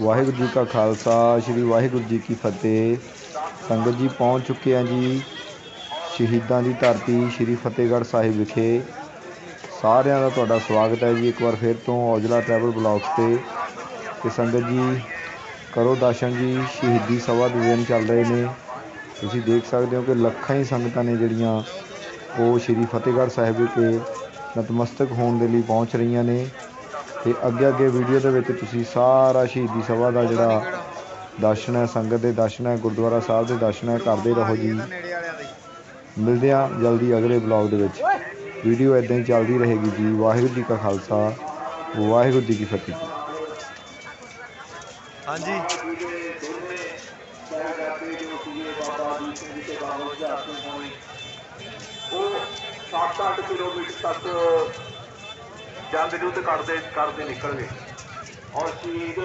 ਵਾਹਿਗੁਰੂ ਜੀ ਕਾ ਖਾਲਸਾ, ਸ੍ਰੀ ਵਾਹਿਗੁਰੂ ਜੀ ਕੀ ਫਤਿਹ। ਸੰਗਤ ਜੀ ਪਹੁੰਚ ਚੁੱਕੇ ਆ ਜੀ। ਸ਼ਹੀਦਾਂ ਦੀ ਧਰਤੀ ਸ੍ਰੀ ਫਤਿਹਗੜ੍ਹ ਸਾਹਿਬ ਵਿਖੇ। ਸਾਰਿਆਂ ਦਾ ਤੁਹਾਡਾ ਸਵਾਗਤ ਹੈ ਜੀ ਇੱਕ ਵਾਰ ਫਿਰ ਤੋਂ ਔਜਲਾ ਟਰੈਵਲ ਬਲੌਗਸ ਤੇ। ਤੇ ਸੰਗਤ ਜੀ, ਕਰੋ ਦਰਸ਼ਨ ਜੀ, ਸ਼ਹੀਦੀ ਸਭਾ ਦੇ ਦਿਨ ਚੱਲ ਰਹੇ ਨੇ। ਤੁਸੀਂ ਦੇਖ ਸਕਦੇ ਹੋ ਕਿ ਲੱਖਾਂ ਹੀ ਸੰਗਤਾਂ ਨੇ ਜਿਹੜੀਆਂ ਉਹ ਸ੍ਰੀ ਫਤਿਹਗੜ੍ਹ ਸਾਹਿਬ ਵਿਖੇ ਨਤਮਸਤਕ ਹੋਣ ਦੇ ਲਈ ਪਹੁੰਚ ਰਹੀਆਂ ਨੇ। ਤੇ ਅੱਗੇ ਅੱਗੇ ਵੀਡੀਓ ਦੇ ਵਿੱਚ ਤੁਸੀਂ ਸਾਰਾ ਸ਼ਹੀਦੀ ਸਭਾ ਦਾ ਜਿਹੜਾ ਦਰਸ਼ਨ ਹੈ ਸੰਗਤ ਦੇ ਦਰਸ਼ਨ ਹੈ ਗੁਰਦੁਆਰਾ ਸਾਹਿਬ ਦੇ ਦਰਸ਼ਨ ਹੈ ਕਰਦੇ ਰਹੋ ਜੀ। ਮਿਲਦੇ ਹਾਂ ਜਲਦੀ ਅਗਲੇ ਬਲੌਗ ਦੇ ਵਿੱਚ। ਵੀਡੀਓ ਇਦਾਂ ਹੀ ਚੱਲਦੀ ਰਹੇਗੀ ਜੀ। ਵਾਹਿਗੁਰੂ ਜੀ ਕਾ ਖਾਲਸਾ ਵਾਹਿਗੁਰੂ ਜੀ ਕੀ ਫਤਿਹ ਹਾਂਜੀ। ਉਹ 7-8 ਕਿਲੋਮੀਟਰ ਤੱਕ ਜੰਗ ਯੁੱਧ ਕਰਦੇ ਕਰਦੇ ਨਿਕਲ ਗਏ ਔਰ ਸ਼ਹੀਦ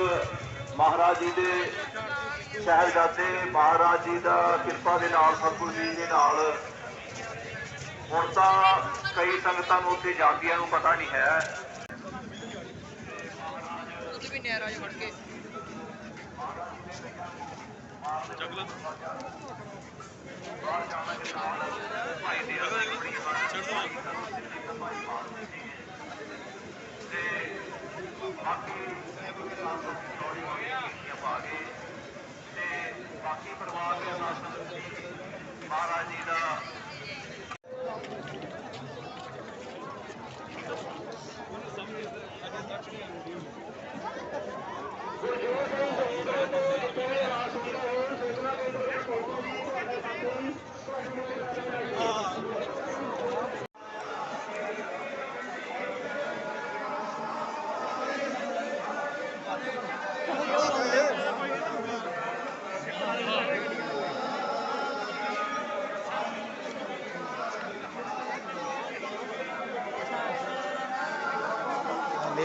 ਮਹਾਰਾਜ ਜੀ ਦੇ ਸਾਹਿਬਜ਼ਾਦੇ ਮਹਾਰਾਜ ਜੀ ਦਾ ਕਿਰਪਾ ਦੇ ਨਾਲ ਸਤਿਗੁਰੂ ਜੀ ਦੇ ਨਾਲ। ਹੁਣ ਤਾਂ ਕਈ ਸੰਗਤਾਂ ਨੂੰ ਉੱਥੇ ਜਾਂਦੀਆਂ ਨੂੰ ਪਤਾ ਨਹੀਂ ਹੈ। ਬਾਕੀ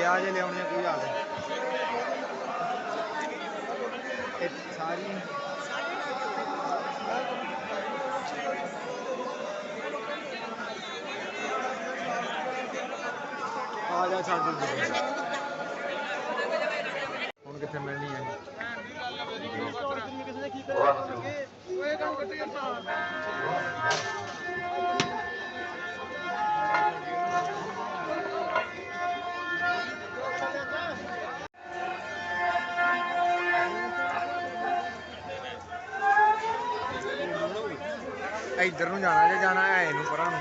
ਲੈ ਆ ਜੇ ਲਿਆਉਣੇ ਕੋਈ ਹਾਲ ਨਹੀਂ। ਇਹ ਸਾਰੀ ਆ ਜਾ ਛੱਡ ਦੇ। ਹੁਣ ਕਿੱਥੇ ਮਿਲਣੀ ਹੈ? ਇੱਧਰ ਨੂੰ ਜਾਣਾ ਜੇ ਜਾਣਾ ਹੈ ਇਹਨੂੰ ਪਰਾਂ ਨੂੰ